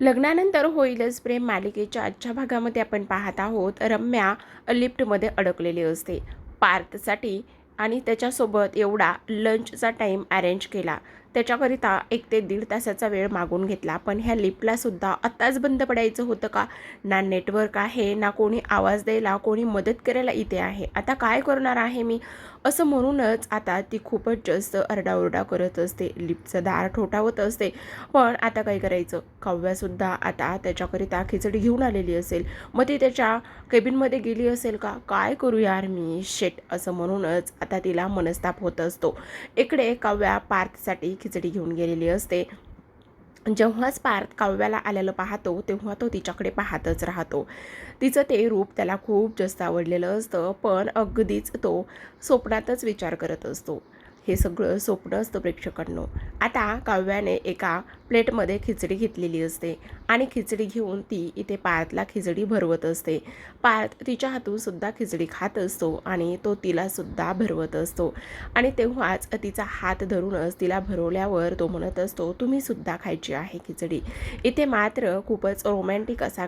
लग्नानंतर होईलच प्रेम मालिकेच्या आजच्या भागामध्ये आपण पाहत आहोत. रम्या लिफ्टमध्ये अडकलेली असते. पार्थसाठी आणि त्याच्यासोबत एवढा लंचचा टाईम अरेंज केला. त्याच्याकरिता एक ते दीड तासाचा वेळ मागून घेतला. पण ह्या लिपलासुद्धा आत्ताच बंद पडायचं होतं का? ना नेटवर्क आहे ना कोणी आवाज द्यायला कोणी मदत करायला इथे आहे. आता काय करणार आहे मी? असं म्हणूनच आता ती खूपच जास्त अरडाओरडा करत असते. लिपचं दार ठोठावत असते. पण आता काय करायचं? काव्यासुद्धा आता त्याच्याकरिता खिचडी घेऊन आलेली असेल. मग ती त्याच्या केबिनमध्ये गेली असेल का? काय करू यार मी? शेट असं म्हणूनच आता तिला मनस्ताप होत असतो. इकडे काव्या पार्थसाठी खिचडी घेऊन गेलेली असते. जेव्हाच पार्थ काव्याला आलेलं पाहतो तेव्हा तो तिच्याकडे पाहतच राहतो. तिचं ते रूप त्याला खूप जास्त आवडलेलं असतं पण अगदीच तो स्वप्नातच विचार करत असतो. हे सगळं स्वप्न असतं प्रेक्षकांनो. आता काव्याने एका प्लेटमध्ये खिचडी घेतलेली असते आणि खिचडी घेऊन ती इथे पार्थला खिचडी भरवत असते. पार्थ तिच्या हातून सुद्धा खिचडी खात असतो आणि तो तिलासुद्धा भरवत असतो. आणि तेव्हाच तिचा हात धरूनच तिला भरवल्यावर तो म्हणत असतो तुम्ही सुद्धा खायची आहे खिचडी. इथे मात्र खूपच रोमॅन्टिक असा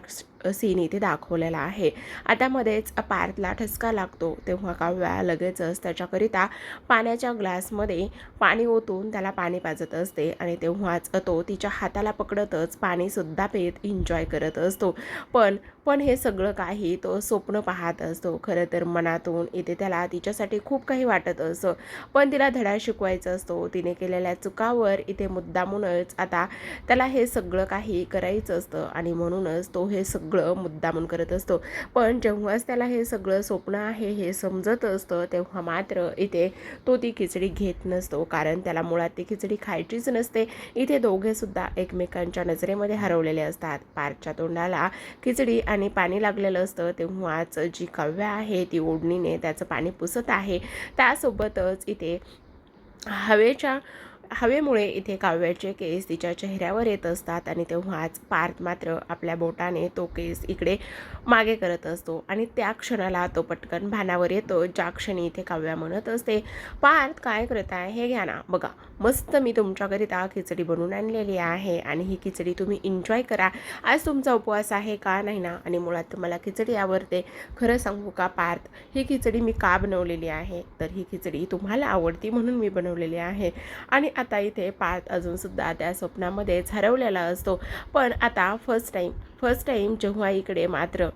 सीन इथे दाखवलेला आहे. आता मध्येच पार्थला ठसका लागतो तेव्हा काव्या लगेचच त्याच्याकरिता पाण्याच्या ग्लास ग्लासमध्ये पाणी ओतून त्याला पाणी पाजत असते आणि तेव्हाच तो तिच्या हाताला पकडतच पाणीसुद्धा पेत एन्जॉय करत असतो. पण पण हे सगळं काही तो स्वप्न पाहत असतो. खरं तर मनातून इथे त्याला तिच्यासाठी खूप काही वाटत असतं पण तिला धडा शिकवायचा असतो. तिने केलेल्या चुकावर इथे मुद्दामूनच आता त्याला हे सगळं काही करायचं असतं आणि म्हणूनच तो हे सगळं मुद्दामून करत असतो. पण जेव्हाच त्याला हे सगळं स्वप्न आहे हे समजत असतं तेव्हा मात्र इथे तो ती खिचडी घेत नसतो. कारण त्याला मुळात ती खिचडी खायचीच नसते. इथे दोघेसुद्धा एकमेकांच्या नजरेमध्ये हरवलेले असतात. पारच्या तोंडाला खिचडी आणि पाणी लागलेलं असतं. तेव्हाच जी काव्या आहे ती ओढणीने त्याचं पाणी पुसत आहे. त्यासोबतच इथे हवेच्या हवेमुळे इथे काव्याचे केस तिच्या चेहऱ्यावर येत असतात आणि तेव्हाच पार्थ मात्र आपल्या बोटाने तो केस इकडे मागे करत असतो. आणि त्या क्षणाला तो पटकन भानावर येतो. ज्या क्षणी इथे काव्या म्हणत असते पार्थ काय करत आहे? हे घ्या ना. बघा मस्त मी तुमच्याकरिता खिचडी बनवून आणलेली आहे आणि ही खिचडी तुम्ही एन्जॉय करा. आज तुमचा उपवास आहे का? नाही ना. आणि मुळात तुम्हाला खिचडी आवडते. खरं सांगू का पार्थ ही खिचडी मी का बनवलेली आहे? तर ही खिचडी तुम्हाला आवडती म्हणून मी बनवलेली आहे. आणि आता इथे पार्थ अजूनसुद्धा त्या स्वप्नामध्येच हरवलेला असतो. पण आता फर्स्ट टाईम फर्स्ट टाईम जेव्हा इकडे मात्र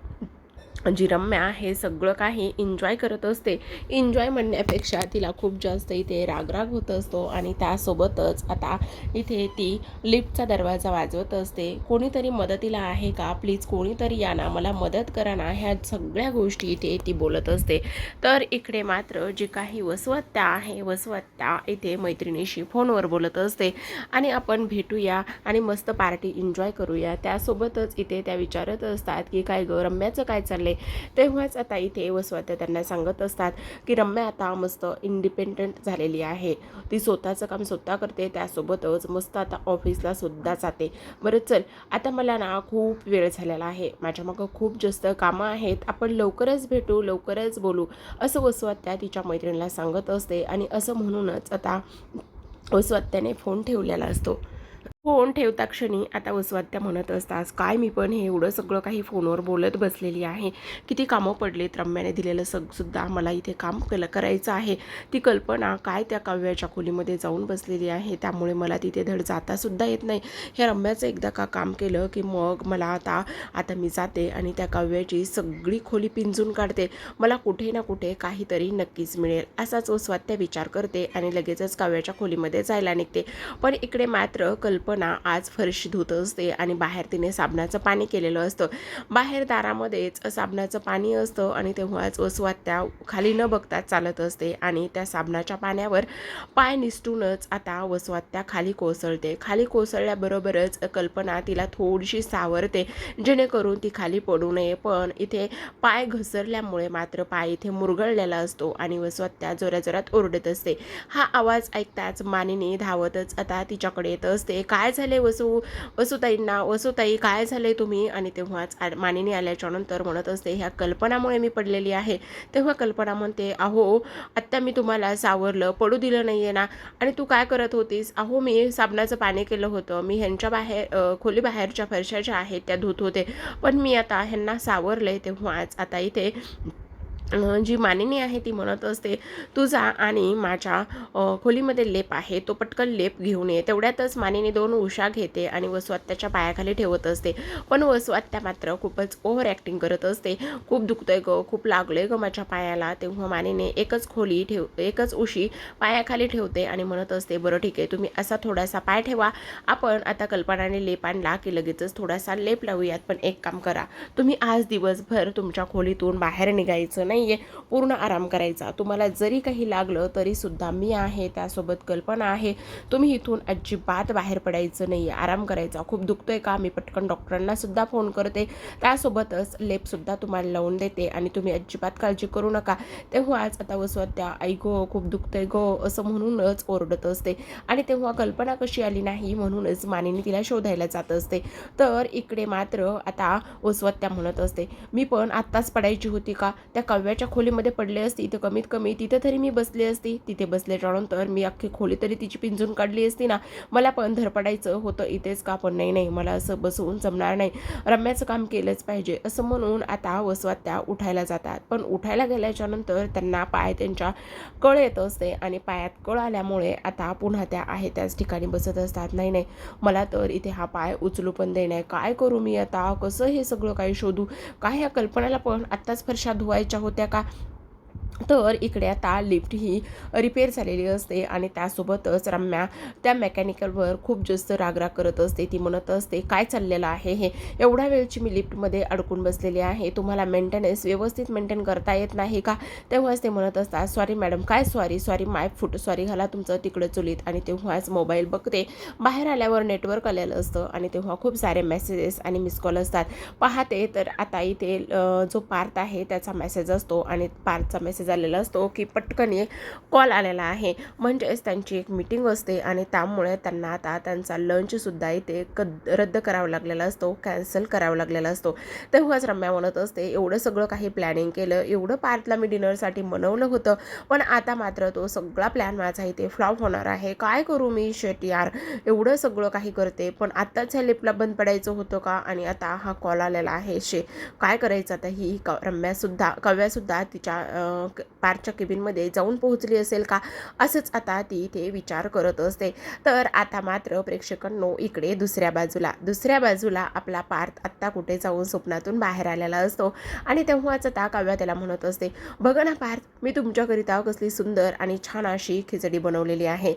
जी रम्या हे सगळं काही एन्जॉय करत असते. एन्जॉय म्हणण्यापेक्षा तिला खूप जास्त इथे रागराग होत असतो आणि त्यासोबतच आता इथे ती लिफ्टचा दरवाजा वाजवत असते. कोणीतरी मदतीला आहे का? प्लीज कोणीतरी या ना मला मदत करा ना ह्या सगळ्या गोष्टी इथे ती बोलत असते. तर इकडे मात्र जी काही वसवत्ता आहे वसवत्ता इथे मैत्रिणीशी फोनवर बोलत असते. आणि आपण भेटूया आणि मस्त पार्टी एन्जॉय करूया. त्यासोबतच इथे त्या विचारत असतात की काय ग रम्याचं काय विचारले तेव्हाच आता इथे वसवत्या त्यांना सांगत असतात की रम्या आता मस्त इंडिपेंडंट झालेली आहे. ती स्वतःचं काम स्वतः करते त्यासोबतच मस्त आता ऑफिसला सुद्धा जाते. बरं चल आता मला ना खूप वेळ झालेला आहे. माझ्या मागं खूप जास्त कामं आहेत. आपण लवकरच भेटू लवकरच बोलू असं वसवत्या तिच्या मैत्रिणीला सांगत असते. आणि असं म्हणूनच आता वसवत्याने फोन ठेवलेला असतो. फोन ठेवता क्षणी आता वसवात्या म्हणत असतास काय मी पण हे एवढं सगळं काही फोनवर बोलत बसलेली आहे. किती कामं पडलीत रम्याने दिलेलं सग सुद्धा. मला इथे काम केलं करायचं आहे. ती कल्पना काय त्या काव्याच्या खोलीमध्ये जाऊन बसलेली आहे. त्यामुळे मला तिथे धड जातासुद्धा येत नाही. हे रम्याचं एकदा का काम केलं की मग मला आता आता मी जाते आणि त्या काव्याची सगळी खोली पिंजून काढते. मला कुठे ना कुठे काहीतरी नक्कीच मिळेल असाच वसवात्या विचार करते आणि लगेचच काव्याच्या खोलीमध्ये जायला निघते. पण इकडे मात्र कल्पना आज फरशी धुत असते आणि बाहेर तिने साबणाचं पाणी केलेलं असतं. बाहेर दारामध्येच साबणाचं पाणी असतं आणि तेव्हाच वसवात्या खाली न बघता चालत असते आणि त्या साबणाच्या पाण्यावर पाय निसटूनच आता वसवात्या खाली कोसळते. खाली कोसळल्याबरोबरच कल्पना तिला थोडीशी सावरते जेणेकरून ती खाली पडू नये. पण इथे पाय घसरल्यामुळे मात्र पाय इथे मुरगळलेला असतो आणि वसवात्या जोराजोरात ओरडत असते. हा आवाज ऐकताच मानिनी धावतच आता तिच्याकडे येत असते. काय काय झाले वसू वसुताईंना वसुताई काय झाले तुम्ही? आणि तेव्हाच मानिनी आल्याच्यानंतर म्हणत असते ह्या कल्पनामुळे मी पडलेली आहे. तेव्हा कल्पना म्हणते अहो आत्ता मी तुम्हाला सावरलं पडू दिलं नाही आहे ना? आणि तू काय करत होतीस? अहो मी साबणाचं पाणी केलं होतं. मी ह्यांच्या बाहेर खोली बाहेरच्या फरशा ज्या आहेत त्या धुत होते. पण मी आता ह्यांना सावरले तेव्हाच. आता इथे जी मानिनी आहे ती म्हणत असते तुझा आणि माझ्या खोलीमध्ये लेप आहे तो पटकन लेप घेऊन ये. तेवढ्यातच मानिनी दोन उषा घेते आणि वसू आत्याच्या पायाखाली ठेवत असते. पण वसू आत्या मात्र खूपच ओव्हर ॲक्टिंग करत असते. खूप दुखतंय ग खूप लागलंय ग माझ्या पायाला. तेव्हा मानिने एकच खोली ठेव एकच उशी पायाखाली ठेवते आणि म्हणत असते बरं ठीक आहे तुम्ही असा थोडासा पाय ठेवा. आपण आता कल्पनाने लेप आणला की लगेचच थोडासा लेप लावूयात पण एक काम करा. तुम्ही आज दिवसभर तुमच्या खोलीतून बाहेर निघायचं नाही आहे पूर्ण आराम करायचा. तुम्हाला जरी काही लागलं तरीसुद्धा मी आहे त्यासोबत कल्पना आहे. तुम्ही इथून अजिबात बाहेर पडायचं नाही आहे आराम करायचा. खूप दुखतोय का? मी पटकन डॉक्टरांनासुद्धा फोन करते. त्यासोबतच लेपसुद्धा तुम्हाला लावून देते आणि तुम्ही अजिबात काळजी करू नका. तेव्हाच आता वसवत्या आई गो खूप दुखतंय गो असं म्हणूनच ओरडत असते. आणि तेव्हा कल्पना कशी आली नाही म्हणूनच मानिनी तिला शोधायला जात असते. तर इकडे मात्र आता वसवत्या म्हणत असते मी पण आत्ताच पडायची होती का? त्या दहाव्याच्या खोलीमध्ये पडले असती तर कमीत कमी तिथे तरी मी बसली असती. तिथे बसल्याच्यानंतर मी अख्खी खोली तरी तिची पिंजून काढली असती ना. मला पण धरपडायचं होतं इथेच का पण नाही नाही मला असं बसवून जमणार नाही. रम्याचं काम केलंच पाहिजे असं म्हणून आता वसवात्या उठायला जातात. पण उठायला गेल्याच्यानंतर त्यांना पाय त्यांच्या कळ येत असते आणि पायात कळ आल्यामुळे आता पुन्हा त्या आहे त्याच ठिकाणी बसत असतात. नाही नाही मला तर इथे हा पाय उचलू पण दे नाही. काय करू मी आता? कसं हे सगळं काही शोधू? काय ह्या कल्पनाला पण आत्ताच फरशा धुवायच्या होत्या? का? तर इकडे आता लिफ्ट ही रिपेअर झालेली असते आणि त्यासोबतच रम्या त्या मेकॅनिकलवर खूप जास्त रागराग करत असते. ती म्हणत असते काय चाललेलं आहे हे? एवढ्या वेळची मी लिफ्टमध्ये अडकून बसलेली आहे. तुम्हाला मेंटेनन्स व्यवस्थित मेंटेन करता येत नाही का? तेव्हाच ते म्हणत असतात सॉरी मॅडम काय sorry sorry my foot sorry घाला तुमचं तिकडं चुलीत. आणि तेव्हाच मोबाईल बघते बाहेर आल्यावर नेटवर्क आलेलं असतं आणि तेव्हा खूप सारे मेसेजेस आणि मिस कॉल असतात. पाहते तर आता इथे जो पार्थ आहे त्याचा मेसेज असतो आणि पार्थचा मेसेज आलेला असतो की पटकन कॉल आलेला आहे. म्हणजेच त्यांची एक मीटिंग असते आणि त्यामुळे त्यांना आता त्यांचा लंचसुद्धा इथे क रद्द करावा लागलेला असतो कॅन्सल करावा लागलेला असतो. तेव्हाच रम्या म्हणत असते एवढं सगळं काही प्लॅनिंग केलं एवढं पार्थला मी डिनरसाठी मनवलं होतं पण आता मात्र तो सगळा प्लॅन माझा इथे फ्लॉप होणार आहे. काय करू मी शेट यार? एवढं सगळं काही करते पण आत्ताच ह्या लिपला बंद पडायचं होतं का? आणि आता हा कॉल आलेला आहे शे. काय करायचं आता ही? क रम्यासुद्धा कव्यासुद्धा तिच्या पारच्या केबिनमध्ये जाऊन पोहोचली असेल का? असंच आता ती इथे विचार करत असते. तर आता मात्र प्रेक्षकांनो इकडे दुसऱ्या बाजूला दुसऱ्या बाजूला आपला पार्थ आत्ता कुठे जाऊन स्वप्नातून बाहेर आलेला असतो. आणि तेव्हाच आता काव्या त्याला म्हणत असते बघा ना पार्थ मी तुमच्याकरिता कसली सुंदर आणि छान अशी खिचडी बनवलेली आहे.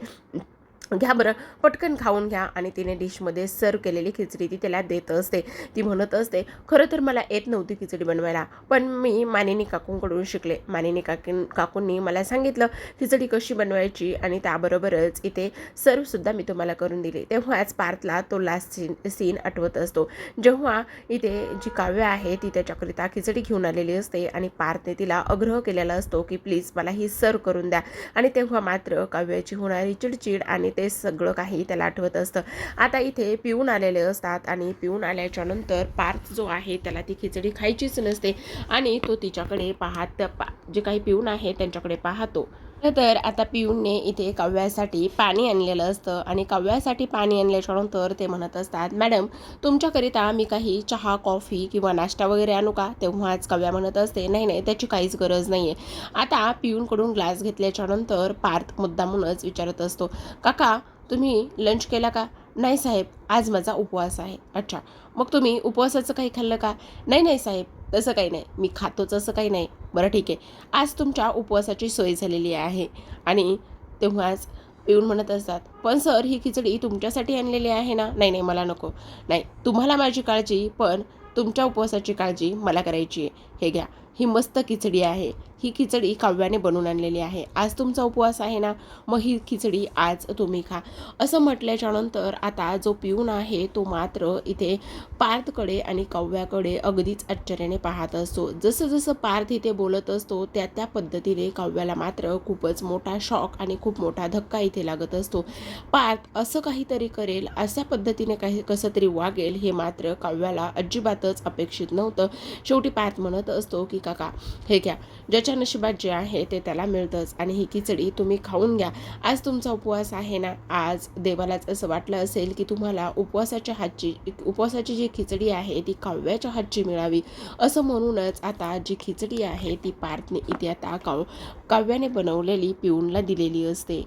घ्या बरं पटकन खाऊन घ्या. आणि तिने डिशमध्ये सर्व केलेली खिचडी ती त्याला देत असते. ती म्हणत असते खरं तर मला येत नव्हती खिचडी बनवायला पण मी मानिनी काकूंकडून शिकले. मानिनी काकीं काकूंनी मला सांगितलं खिचडी कशी बनवायची आणि त्याबरोबरच इथे सर्वसुद्धा मी तुम्हाला करून दिली. तेव्हाच पार्थला तो लास्ट सीन सीन आठवत असतो. जेव्हा इथे जी काव्य आहे ती त्याच्याकरिता खिचडी घेऊन आलेली असते आणि पार्थने तिला आग्रह केलेला असतो की प्लीज मला ही सर्व करून द्या. आणि तेव्हा मात्र काव्याची होणारी चिडचिड आणि ते सगळं काही त्याला आठवत असतं. आता इथे पिऊन आलेले असतात आणि पिऊन आल्याच्यानंतर पार्थ जो आहे त्याला ती खिचडी खायचीच नसते आणि तो तिच्याकडे पाहत पा जे काही पिऊन आहे त्यांच्याकडे पाहतो. तर आता पिऊनने इथे काव्यासाठी पाणी आणलेलं असतं आणि काव्यासाठी पाणी आणल्याच्यानंतर ते म्हणत असतात मॅडम तुमच्याकरिता मी काही चहा कॉफी किंवा नाश्ता वगैरे आणू का? तेव्हाच काव्या म्हणत असते नाही नाही त्याची काहीच गरज नाही आहे आता पिऊनकडून ग्लास घेतल्याच्यानंतर पार्थ मुद्दामूनच विचारत असतो काका तुम्ही लंच केला का? नाही साहेब आज माझा उपवास आहे. अच्छा मग तुम्ही उपवासाचं काही खाल्लं का? नाही नाही साहेब तसं काही नाही. मी खातोच असं काही नाही. बरं ठीक आहे. आज तुमच्या उपवासाची सोय झालेली आहे. आणि तेव्हाच येऊन म्हणत असतात पण सर ही खिचडी तुमच्यासाठी आणलेली आहे ना? नाही नाही मला नको. नाही तुम्हाला माझी काळजी पण तुमच्या उपवासाची काळजी मला करायची आहे. हे घ्या. ही मस्त खिचडी आहे. ही खिचडी काव्याने बनवून आणलेली आहे. आज तुमचा उपवास आहे ना? मग ही खिचडी आज तुम्ही खा. असं म्हटल्याच्या नंतर आता जो पिऊन आहे तो मात्र इथे पार्थकडे आणि काव्याकडे अगदीच आश्चर्याने पाहत असतो. जसं जसं पार्थ इथे बोलत असतो त्या त्या पद्धतीने काव्याला मात्र खूपच मोठा शॉक आणि खूप मोठा धक्का इथे लागत असतो. पार्थ असं काहीतरी करेल अशा पद्धतीने काही कसं तरी वागेल हे मात्र काव्याला अजिबातच अपेक्षित नव्हतं. शेवटी पार्थ म्हणत असतो की काका. हे घ्या. ज्याच्या नशिबात जे आहे ते त्याला मिळतंच आणि ही खिचडी तुम्ही खाऊन घ्या. आज तुमचा उपवास आहे ना? आज देवालाच असं वाटलं असेल की तुम्हाला उपवासाच्या हातची उपवासाची जी खिचडी आहे ती काव्याच्या हातची मिळावी. असं म्हणूनच आता जी खिचडी आहे ती पार्थने इथे आता काव काव्याने बनवलेली पिऊनला दिलेली असते.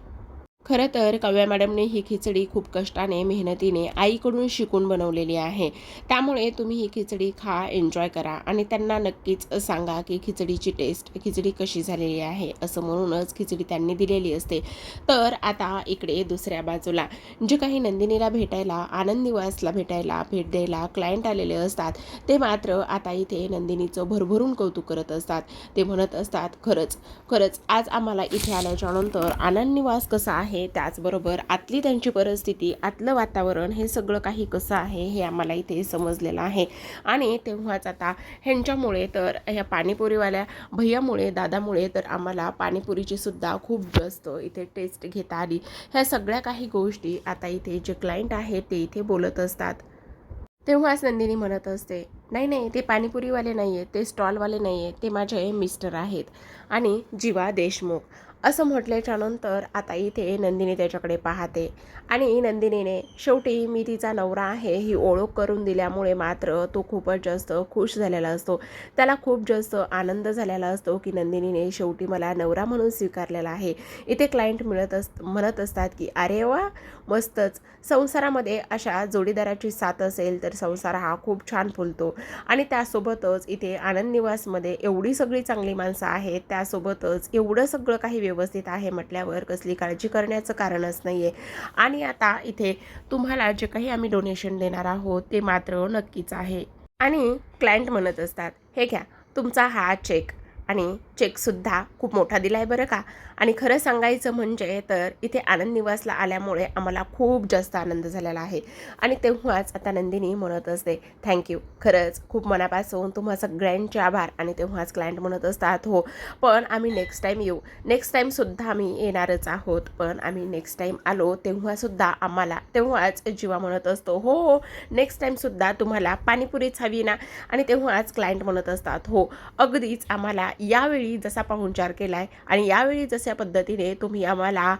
खरं तर काव्या मॅडमने ही खिचडी खूप कष्टाने मेहनतीने आईकडून शिकून बनवलेली आहे. त्यामुळे तुम्ही ही खिचडी खा एन्जॉय करा आणि त्यांना नक्कीच सांगा की खिचडीची टेस्ट खिचडी कशी झालेली आहे असं म्हणूनच खिचडी त्यांनी दिलेली असते. तर आता इकडे दुसऱ्या बाजूला जे काही नंदिनीला भेटायला आनंद निवासला भेटायला भेट द्यायला क्लायंट आलेले असतात ते मात्र आता इथे नंदिनीचं भरभरून कौतुक करत असतात. ते म्हणत असतात खरंच खरंच आज आम्हाला इथे आल्याच्यानंतर आनंद निवास कसा आहे? त्याचबरोबर आतली त्यांची परिस्थिती आतलं वातावरण हे सगळं काही कसं आहे हे आम्हाला इथे समजलेलं आहे. आणि तेव्हाच आता ह्यांच्यामुळे तर ह्या पाणीपुरीवाल्या भैयामुळे दादामुळे तर आम्हाला पाणीपुरीची सुद्धा खूप जास्त इथे टेस्ट घेता आली. ह्या सगळ्या काही गोष्टी आता इथे जे क्लायंट आहे ते इथे बोलत असतात. तेव्हाच नंदिनी म्हणत असते नाही नाही ते पाणीपुरीवाले नाही आहेत ते स्टॉलवाले नाही आहेत ते माझे मिस्टर आहेत. आणि जीवा देशमुख असं म्हटल्याच्यानंतर आता इथे नंदिनी त्याच्याकडे पाहते. आणि नंदिनीने शेवटी मी तिचा नवरा आहे ही ओळख करून दिल्यामुळे मात्र तो खूपच जास्त खुश झालेला असतो. त्याला खूप जास्त आनंद झालेला असतो की नंदिनीने शेवटी मला नवरा म्हणून स्वीकारलेला आहे. इथे क्लायंट मिळत अस म्हणत असतात की अरे वा मस्तच. संसारामध्ये अशा जोडीदाराची साथ असेल तर संसार हा खूप छान फुलतो. आणि त्यासोबतच इथे आनंद निवासमध्ये एवढी सगळी चांगली माणसं आहेत त्यासोबतच एवढं सगळं काही व्यवस्थित आहे म्हटल्यावर कसली काळजी करण्याचं कारणच नाही आहे आणि आता इथे तुम्हाला जे काही आम्ही डोनेशन देणार आहोत ते मात्र नक्कीच आहे. आणि क्लायंट म्हणत असतात हे घ्या तुमचा हा चेक आणि चेकसुद्धा खूप मोठा दिला आहे बरं का. आणि खरं सांगायचं म्हणजे तर इथे आनंद निवासला आल्यामुळे आम्हाला खूप जास्त आनंद झालेला आहे. आणि तेव्हाच आता नंदिनी म्हणत असते थँक्यू खरंच खूप मनापासून तुम्हा सगळ्यांचे आभार आणि तेव्हाच क्लायंट म्हणत असतात हो. पण आम्ही नेक्स्ट टाईम येऊ. नेक्स्ट टाईमसुद्धा आम्ही येणारच आहोत पण आम्ही नेक्स्ट टाईम आलो तेव्हासुद्धा आम्हाला तेव्हाच जीवा म्हणत असतो हो हो. नेक्स्ट टाईमसुद्धा तुम्हाला पाणीपुरीच हवी ना. आणि तेव्हाच क्लायंट म्हणत असतात हो. अगदीच आम्हाला यावेळी जसा पाहुणचार केला आहे आणि यावेळी जशा पद्धतीने तुम्ही आम्हाला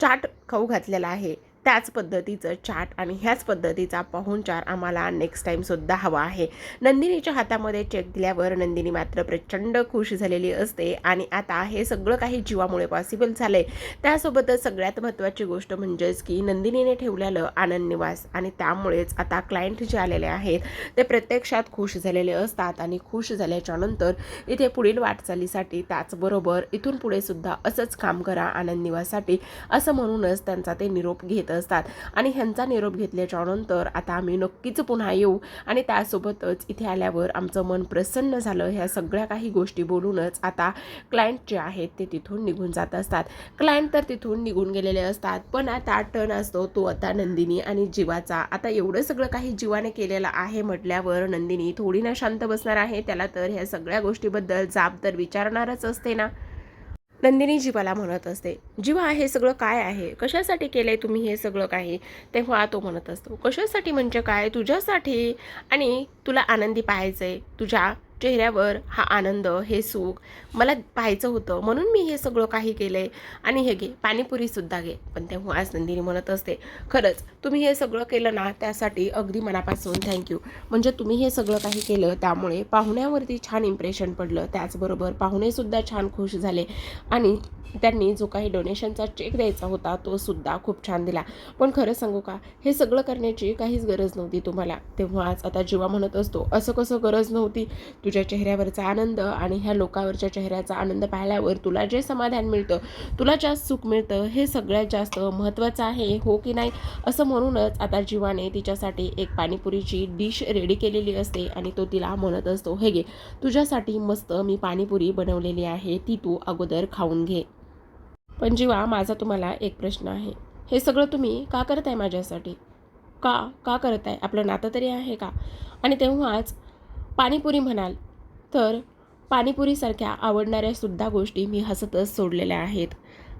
चाट खाऊ घातलेला आहे. त्याच पद्धतीचं चाट आणि ह्याच पद्धतीचा पाहुणचार आम्हाला नेक्स्ट टाईमसुद्धा हवा आहे. नंदिनीच्या हातामध्ये चेक दिल्यावर नंदिनी मात्र प्रचंड खुश झालेली असते आणि आता हे सगळं काही जीवामुळे पॉसिबल झालं आहे त्यासोबतच सगळ्यात महत्त्वाची गोष्ट म्हणजेच की नंदिनीने ठेवलेलं आनंद निवास आणि त्यामुळेच आता क्लायंट जे आलेले आहेत ते प्रत्यक्षात खुश झालेले असतात आणि खुश झाल्याच्यानंतर इथे पुढील वाटचालीसाठी त्याचबरोबर इथून पुढे सुद्धा असंच काम करा आनंद निवाससाठी असं म्हणूनच त्यांचा ते निरोप घेत असतात आणि ह्यांचा निरोप घेतल्याच्या नंतर आता आम्ही नक्कीच पुन्हा येऊ. आणि त्यासोबतच इथे आल्यावर आमचं मन प्रसन्न झालं. ह्या सगळ्या काही गोष्टी बोलूनच आता क्लायंट जे आहेत ते तिथून निघून जात असतात. क्लायंट तर तिथून निघून गेलेले असतात. पण आता टर्न असतो तो आता नंदिनी आणि जीवाचा. आता एवढं सगळं काही जीवाने केलेलं आहे म्हटल्यावर नंदिनी थोडी ना शांत बसणार आहे. त्याला तर ह्या सगळ्या गोष्टीबद्दल जाब तर विचारणारच असते ना. नंदिनी जीवाला म्हणत असते जीवा हे सगळं काय आहे? कशासाठी केलं आहे तुम्ही हे सगळं काही? तेव्हा तो म्हणत असतो कशासाठी म्हणजे काय? तुझ्यासाठी आणि तुला आनंदी पाहायचं आहे तुझ्या चेहऱ्यावर हा आनंद हे सुख मला पाहायचं होतं. म्हणून मी हे सगळं काही केलं आहे आणि हे घे पाणीपुरीसुद्धा घे. पण तेव्हा आज नंदिनी म्हणत असते खरंच तुम्ही हे सगळं केलं ना त्यासाठी अगदी मनापासून थँक्यू म्हणजे तुम्ही हे सगळं काही केलं त्यामुळे पाहुण्यावरती छान इम्प्रेशन पडलं. त्याचबरोबर पाहुणेसुद्धा छान खुश झाले. आणि त्यांनी जो काही डोनेशनचा चेक द्यायचा होता तो सुद्धा खूप छान दिला. पण खरं सांगू का हे सगळं करण्याची काहीच गरज नव्हती तुम्हाला. तेव्हाच आता जीवा म्हणत असतो असं कसं गरज नव्हती? तुझ्या चेहऱ्यावरचा आनंद आणि ह्या लोकांवरच्या चेहऱ्याचा आनंद पाहिल्यावर तुला जे समाधान मिळतं तुला जास्त सुख मिळतं हे सगळ्यात जास्त महत्त्वाचं आहे हो की नाही? असं म्हणूनच आता जीवाने तिच्यासाठी एक पाणीपुरीची डिश रेडी केलेली असते आणि तो तिला म्हणत असतो हे घे तुझ्यासाठी मस्त मी पाणीपुरी बनवलेली आहे ती तू अगोदर खाऊन घे. पण जीवा माझा तुम्हाला एक प्रश्न आहे. हे सगळं तुम्ही का करताय माझ्यासाठी? का का करताय? आपलं नातं तरी आहे का? आणि तेव्हाच पाणीपुरी म्हणाल तर पाणीपुरीसारख्या आवडणाऱ्या सुद्धा गोष्टी मी हसतच सोडलेल्या आहेत.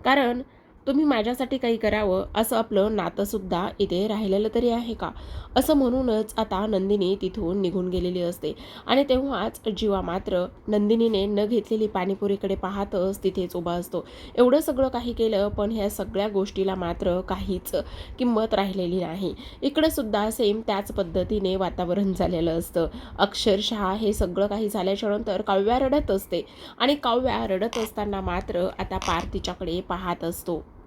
कारण तुम्ही माझ्यासाठी काही करावं असं आपलं नातंसुद्धा इथे राहिलेलं तरी आहे का? असं म्हणूनच आता नंदिनी तिथून निघून गेलेली असते. आणि तेव्हाच जीवा मात्र नंदिनीने न घेतलेली पाणीपुरीकडे पाहतच तिथेच उभा असतो. एवढं सगळं काही केलं पण ह्या सगळ्या गोष्टीला मात्र काहीच किंमत राहिलेली नाही. इकडे सुद्धा सेम त्याच पद्धतीने वातावरण झालेलं असतं. अक्षरशः हे सगळं काही झाल्याच्यानंतर काव्या रडत असते. आणि काव्या रडत असताना मात्र आता पार तिच्याकडे पाहत असतो.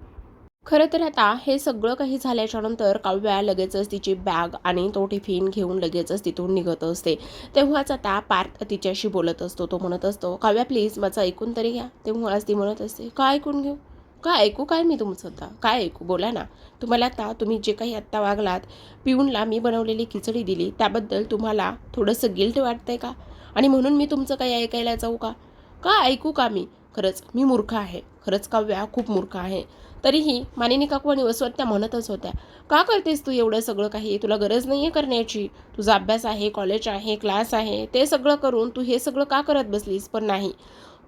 खरं तर आता हे सगळं काही झाल्याच्यानंतर काव्या लगेचच तिची बॅग आणि तो टिफिन घेऊन लगेचच तिथून निघत असते. तेव्हाच आता पार्थ तिच्याशी बोलत असतो तो म्हणत असतो काव्या प्लीज माझं ऐकून तरी घ्या. तेव्हाच ती म्हणत असते काय ऐकून घेऊ? काय ऐकू काय मी तुमचं आता? काय ऐकू? बोला ना. तुम्हाला आता तुम्ही जे काही आत्ता वागलात पिऊनला मी बनवलेली खिचडी दिली त्याबद्दल तुम्हाला थोडंसं गिल्ट वाटतंय का? आणि म्हणून मी तुमचं काही ऐकायला जाऊ का? का ऐकू का मी? खरंच मी मूर्ख आहे. खरंच काव्या खूप मूर्ख आहे. तरीही मानिनी काकू आणि वसवत त्या म्हणतच होत्या का करतेस तू एवढं सगळं काही? तुला गरज नाही आहे करण्याची. तुझा अभ्यास आहे कॉलेज आहे क्लास आहे ते सगळं करून तू हे सगळं का करत बसलीस? पण नाही.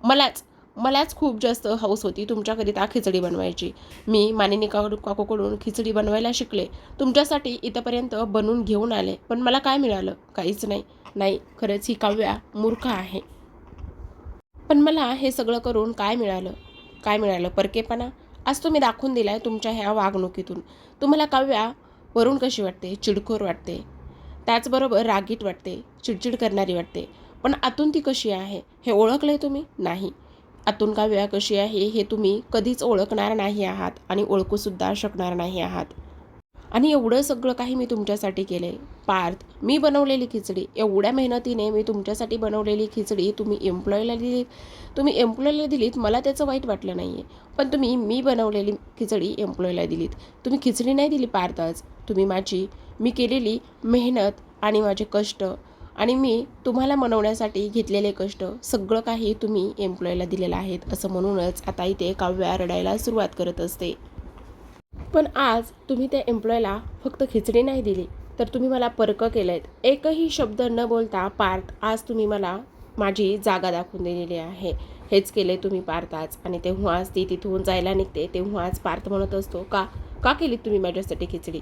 मलाच मलाच खूप जास्त हौस होती तुमच्याकरिता खिचडी बनवायची. मी मानिनी काकू काकूकडून खिचडी बनवायला शिकले. तुमच्यासाठी इथंपर्यंत बनवून घेऊन आले. पण मला काय मिळालं? काहीच नाही. नाही खरंच ही काव्या मूर्ख आहे. पण मला हे सगळं करून काय मिळालं? काय मिळालं? परकेपणा? आज तुम्ही दाखवून दिला आहे तुमच्या ह्या वागणुकीतून. तुम्हाला काव्या वरून कशी वाटते? चिडखोर वाटते. त्याचबरोबर रागीट वाटते चिडचिड करणारी वाटते. पण आतून ती कशी आहे? हे ओळखलंय तुम्ही? नाही. आतून काव्या कशी आहे हे तुम्ही कधीच ओळखणार नाही आहात आणि ओळखूसुद्धा शकणार नाही आहात. आणि एवढं सगळं काही मी तुमच्यासाठी केलं आहे पार्थ मी बनवलेली खिचडी एवढ्या मेहनतीने मी तुमच्यासाठी बनवलेली खिचडी तुम्ही एम्प्लॉईला दिली तुम्ही एम्प्लॉयला दिलीत मला त्याचं वाईट वाटलं नाही आहे पण तुम्ही मी बनवलेली खिचडी एम्प्लॉयला दिलीत. तुम्ही खिचडी नाही दिली पार्थच तुम्ही माझी मी केलेली मेहनत आणि माझे कष्ट आणि मी तुम्हाला मनवण्यासाठी घेतलेले कष्ट सगळं काही तुम्ही एम्प्लॉयला दिलेलं आहेत असं म्हणूनच आता इथे काव्या रडायला सुरुवात करत असते. पण आज तुम्ही त्या एम्प्लॉयला फक्त खिचडी नाही दिली तर तुम्ही मला पर्क केलं आहेत एकही शब्द न बोलता पार्थ आज तुम्ही मला माझी जागा दाखवून दिलेली आहे. हेच केले तुम्ही पार्थ आज. आणि तेव्हाच ती तिथून जायला निघते. तेव्हाच पार्थ म्हणत असतो का का केली तुम्ही माझ्यासाठी खिचडी?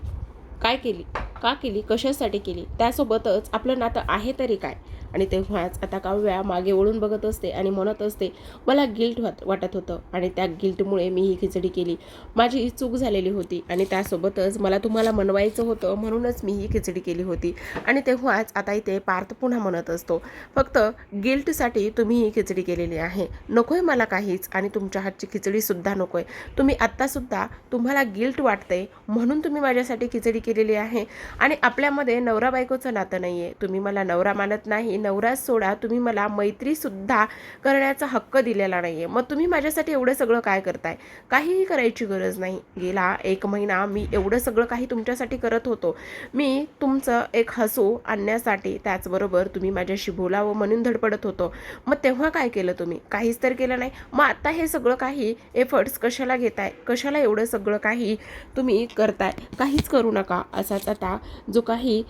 काय केली? का केली? कशासाठी केली? त्यासोबतच आपलं नातं आहे तरी काय? आणि तेव्हाच आता काव्या मागे वळून बघत असते आणि म्हणत असते मला गिल्ट वाटत होतं. आणि त्या गिल्टमुळे मी ही खिचडी केली. माझी चूक झालेली होती आणि त्यासोबतच मला तुम्हाला मनवायचं होतं म्हणूनच मी ही खिचडी केली होती. आणि तेव्हाच आता इथे पार्थ पुन्हा म्हणत असतो फक्त गिल्टसाठी तुम्ही ही खिचडी केलेली आहे. नको आहे मला काहीच आणि तुमच्या हातची खिचडीसुद्धा नको आहे तुम्ही आत्तासुद्धा तुम्हाला गिल्ट वाटते म्हणून तुम्ही माझ्यासाठी खिचडी केलेली आहे. आणि आपल्यामध्ये नवरा बायकोचं नातं नाही आहे तुम्ही मला नवरा मानत नाही नवराच सोडा तुम्ही मला मैत्रीसुद्धा करण्याचा हक्क दिलेला नाही आहे मग तुम्ही माझ्यासाठी एवढं सगळं काय करताय? काहीही करायची गरज नाही. गेला एक महिना मी एवढं सगळं काही तुमच्यासाठी करत होतो. मी तुमचं एक हसू आणण्यासाठी त्याचबरोबर तुम्ही माझ्याशी बोलावं म्हणून धडपडत होतो. मग तेव्हा काय केलं तुम्ही? काहीच तर केलं नाही. मग आता हे सगळं काही एफर्ट्स कशाला घेताय? कशाला एवढं सगळं काही तुम्ही करताय? काहीच करू नका. असाच आता जो काही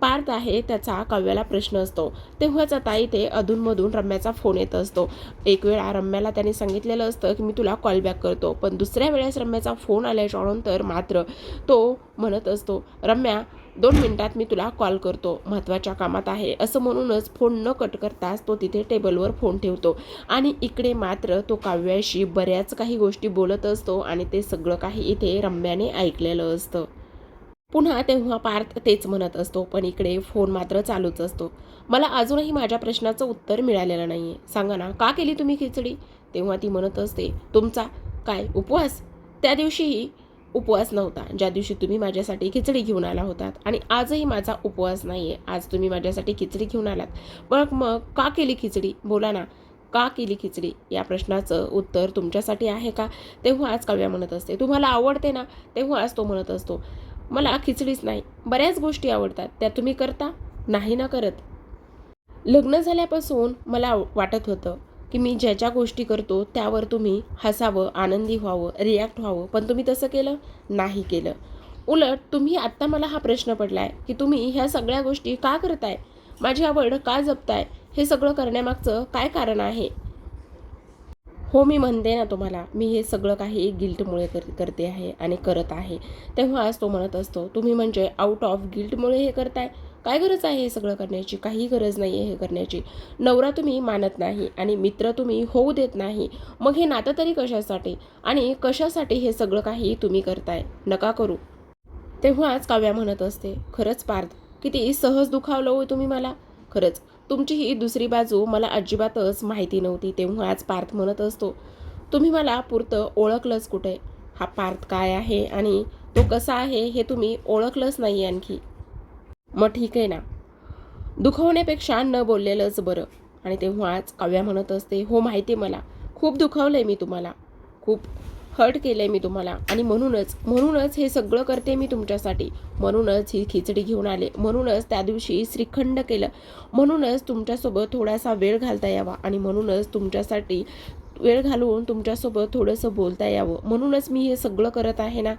पार्थ आहे त्याचा काव्याला प्रश्न असतो. तेव्हाच आता इथे अधूनमधून रम्याचा फोन येत असतो. एक वेळा रम्याला त्याने सांगितलेलं असतं की मी तुला कॉल बॅक करतो. पण दुसऱ्या वेळेस रम्याचा फोन आल्याच्यानंतर मात्र तो म्हणत असतो रम्या दोन मिनिटात मी तुला कॉल करतो. महत्त्वाच्या कामात आहे. असं म्हणूनच फोन न कट करताच तो तिथे टेबलवर फोन ठेवतो. आणि इकडे मात्र तो काव्याशी बऱ्याच काही गोष्टी बोलत असतो आणि ते सगळं काही इथे रम्याने ऐकलेलं असतं. पुन्हा तेव्हा पार्थ तेच म्हणत असतो पण इकडे फोन मात्र चालूच असतो. मला अजूनही माझ्या प्रश्नाचं उत्तर मिळालेलं नाही आहे सांगा ना का केली तुम्ही खिचडी? तेव्हा ती म्हणत असते तुमचा काय उपवास? त्या दिवशीही उपवास नव्हता ज्या दिवशी तुम्ही माझ्यासाठी खिचडी घेऊन आला होतात. आणि आजही माझा उपवास नाही आहे आज तुम्ही माझ्यासाठी खिचडी घेऊन आलात. मग मग का केली खिचडी? बोला ना का केली खिचडी? या प्रश्नाचं उत्तर तुमच्यासाठी आहे का? तेव्हा आज काव्या म्हणत असते तुम्हाला आवडते ना? तेव्हा आज तो म्हणत असतो मला खिचडीच नाही. बऱ्याच गोष्टी आवडतात. त्या तुम्ही करता? नाही ना करत. लग्न झाल्यापासून मला वाटत होतं की मी ज्या ज्या गोष्टी करतो त्यावर तुम्ही हसावं आनंदी व्हावं रिॲक्ट व्हावं. पण तुम्ही तसं केलं? नाही केलं. उलट तुम्ही आत्ता मला हा प्रश्न पडला आहे की तुम्ही ह्या सगळ्या गोष्टी का करताय? माझी आवड का जपताय? हे सगळं करण्यामागचं काय कारण आहे? हो मी म्हणते ना तुम्हाला मी हे सगळं काही गिल्टमुळे कर करते आहे आणि करत आहे. तेव्हाच तो म्हणत असतो तुम्ही म्हणजे आउट ऑफ गिल्टमुळे हे करताय? काय गरज आहे हे सगळं करण्याची? काही गरज नाही आहे हे करण्याची. नवरा तुम्ही मानत नाही आणि मित्र तुम्ही होऊ देत नाही. मग हे नातं तरी कशासाठी? आणि कशासाठी हे सगळं काही तुम्ही करताय? नका करू. तेव्हाच काव्या म्हणत असते खरंच पार्थ किती सहज दुखावलं हो तुम्ही मला. खरंच तुमची ही दुसरी बाजू मला अजिबातच माहिती नव्हती तेव्हाच पार्थ म्हणत असतो तुम्ही मला पुरतं ओळखलंच कुठे? हा पार्थ काय आहे आणि तो कसा आहे हे तुम्ही ओळखलंच नाही आणखी. मग ठीक आहे ना. दुखवण्यापेक्षा न बोललेलंच बरं. आणि तेव्हाच काव्या म्हणत असते हो माहिती आहे मला. खूप दुखावलं आहे मी तुम्हाला. खूप हर्ट केलं आहे मी तुम्हाला. आणि म्हणूनच म्हणूनच हे सगळं करते मी तुमच्यासाठी. म्हणूनच ही खिचडी घेऊन आले. म्हणूनच त्या दिवशी श्रीखंड केलं. म्हणूनच तुमच्यासोबत थोडासा वेळ घालता यावा. आणि म्हणूनच तुमच्यासाठी वेळ घालवून तुमच्यासोबत थोडंसं बोलता यावं. म्हणूनच मी हे सगळं करत आहे ना?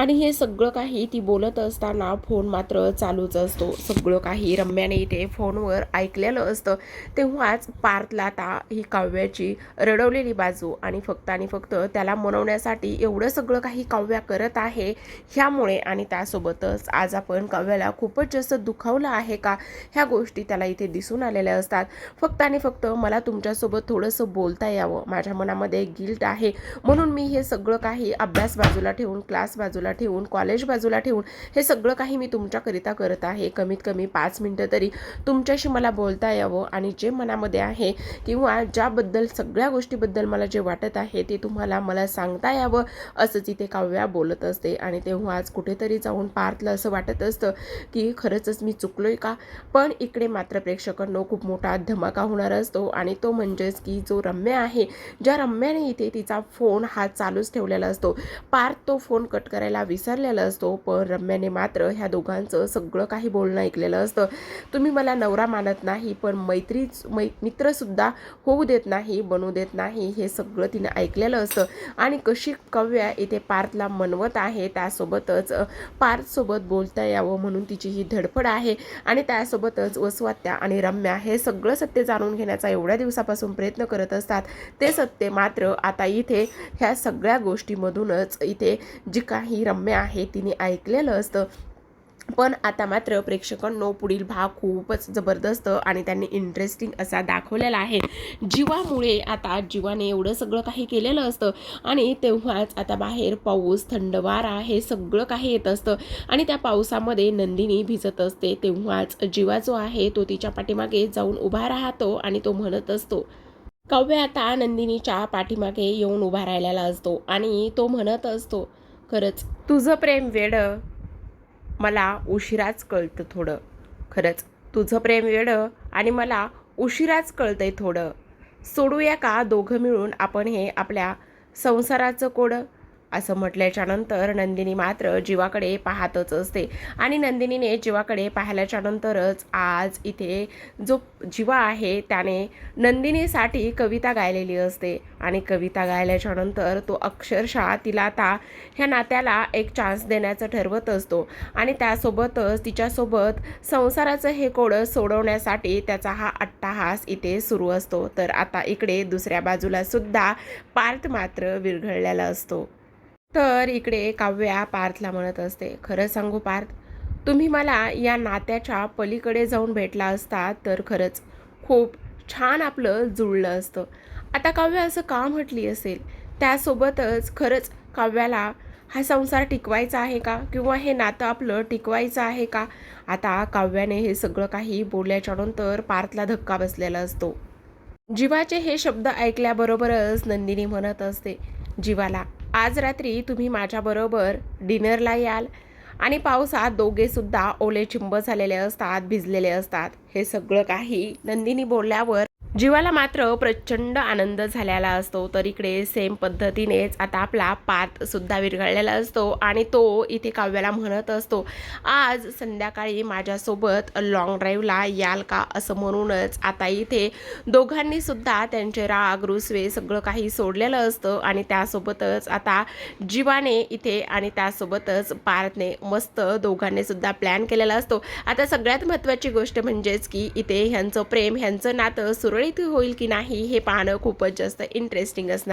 आणि हे सगळं काही ती बोलत असताना फोन मात्र चालूच असतो. सगळं काही रम्याने इथे फोनवर ऐकलेलं असतं. तेव्हाच पार्थला आता ही काव्याची रडवलेली बाजू आणि फक्त आणि फक्त त्याला मनवण्यासाठी एवढं सगळं काही काव्या करत आहे ह्यामुळे आणि त्यासोबतच आज आपण काव्याला खूपच जास्त दुखावलं आहे का? ह्या गोष्टी त्याला इथे दिसून आलेल्या असतात. फक्त आणि फक्त मला तुमच्यासोबत थोडंसं बोलता यावं. माझ्या मनामध्ये गिल्ट आहे. म्हणून मी हे सगळं काही अभ्यास बाजूला ठेवून क्लास बाजूला ठेवून कॉलेज बाजूला ठेवून हे सगळं काही मी तुमच्याकरिता करत आहे. कमीत कमी पाच मिनटं तरी तुमच्याशी मला बोलता यावं आणि जे मनामध्ये आहे किंवा ज्याबद्दल सगळ्या गोष्टीबद्दल मला जे वाटत आहे ते तुम्हाला मला सांगता यावं असंच इथे काव्या बोलत असते. आणि तेव्हा आज कुठेतरी जाऊन पार्थला असं वाटत असतं की खरंच मी चुकलो आहे का? पण इकडे मात्र प्रेक्षकांनो खूप मोठा धमाका होणार असतो आणि तो म्हणजेच की जो रम्या आहे ज्या रम्याने इथे तिचा फोन हा चालूच ठेवलेला असतो पार्थ तो फोन कट करायला विसरलेला असतो पण रम्याने मात्र ह्या दोघांचं सगळं काही बोलणं ऐकलेलं असतं. तुम्ही मला नवरा मानत नाही पण मैत्री मै मित्रसुद्धा होऊ देत नाही बनवू देत नाही हे सगळं तिनं ऐकलेलं असतं. आणि कशी कव्या इथे पार्थला मनवत आहे त्यासोबतच पार्थसोबत बोलता यावं म्हणून तिची ही धडपड आहे. आणि त्यासोबतच वसवात्या आणि रम्या हे सगळं सत्य जाणून घेण्याचा एवढ्या दिवसापासून प्रयत्न करत असतात. ते सत्य मात्र आता इथे ह्या सगळ्या गोष्टीमधूनच इथे जी काही रम्या आहे तिने ऐकलेलं असतं. पण आता मात्र प्रेक्षकांनो पुढील भाग खूपच जबरदस्त आणि त्यांनी इंटरेस्टिंग असा दाखवलेला आहे. जीवामुळे आता जीवाने एवढं सगळं काही केलेलं असतं आणि तेव्हाच आता बाहेर पाऊस थंडवार आहे सगळं काही येत असतं आणि त्या पावसामध्ये नंदिनी भिजत असते. तेव्हाच जीवा जो आहे तो तिच्या पाठीमागे जाऊन उभा राहतो आणि तो म्हणत असतो काव्य आता नंदिनीच्या पाठीमागे येऊन उभा राहिलेला असतो. आणि तो म्हणत असतो खरंच. तुझं प्रेम वेडं मला उशिराच कळतं थोडं. खरंच तुझं प्रेम वेडं आणि मला उशिराच कळतंय थोडं. सोडूया का दोघं मिळून आपण हे आपल्या संसाराचं कोडं? असं म्हटल्याच्यानंतर नंदिनी मात्र जीवाकडे पाहतच असते. आणि नंदिनीने जीवाकडे पाहिल्याच्यानंतरच आज इथे जो जीवा आहे त्याने नंदिनीसाठी कविता गायलेली असते. आणि कविता गायल्याच्यानंतर तो अक्षरशः तिला आता ह्या नात्याला एक चान्स देण्याचं ठरवत असतो. आणि त्यासोबतच तिच्यासोबत संसाराचं हे कोडं सोडवण्यासाठी त्याचा हा अट्टाहास इथे सुरू असतो. तर आता इकडे दुसऱ्या बाजूला सुद्धा पार्थ मात्र विरघळलेला असतो. तर इकडे काव्या पार्थला म्हणत असते खरं सांगू पार्थ तुम्ही मला या नात्याच्या पलीकडे जाऊन भेटला असता तर खरंच खूप छान आपलं जुळलं असतं. आता काव्य असं का म्हटली असेल? त्यासोबतच खरंच काव्याला हा संसार टिकवायचा आहे का? किंवा हे नातं आपलं टिकवायचं आहे का? आता काव्याने हे सगळं काही बोलल्याच्यानंतर पार्थला धक्का बसलेला असतो. जीवाचे हे शब्द ऐकल्याबरोबरच नंदिनी म्हणत असते जीवाला आज रात्री तुम्ही माझ्याबरोबर डिनरला याल. आणि पावसात दोघेसुद्धा ओले चिंब झालेले असतात भिजलेले असतात. हे सगळं काही नंदिनी बोलल्यावर जीवाला मात्र प्रचंड आनंद झालेला असतो. तर इकडे सेम पद्धतीनेच आता आपला पात सुद्धा विरघळलेला असतो आणि तो इथे काव्याला म्हणत असतो आज संध्याकाळी माझ्यासोबत लॉंग ड्राईव्हला याल का? असं म्हणूनच आता इथे दोघांनी सुद्धा त्यांचे राग रुसवे सगळं काही सोडलेलं असतं आणि त्यासोबतच आता जीवाने इथे आणि त्यासोबतच पार्थने मस्त दोघांनी सुद्धा प्लॅन केलेला असतो. आता सगळ्यात महत्त्वाची गोष्ट म्हणजेच की इथे ह्यांचं प्रेम ह्यांचं नातं सुरळीत सुरळीत होईल की नाही हे पाहणं खूपच जास्त इंटरेस्टिंग असणार.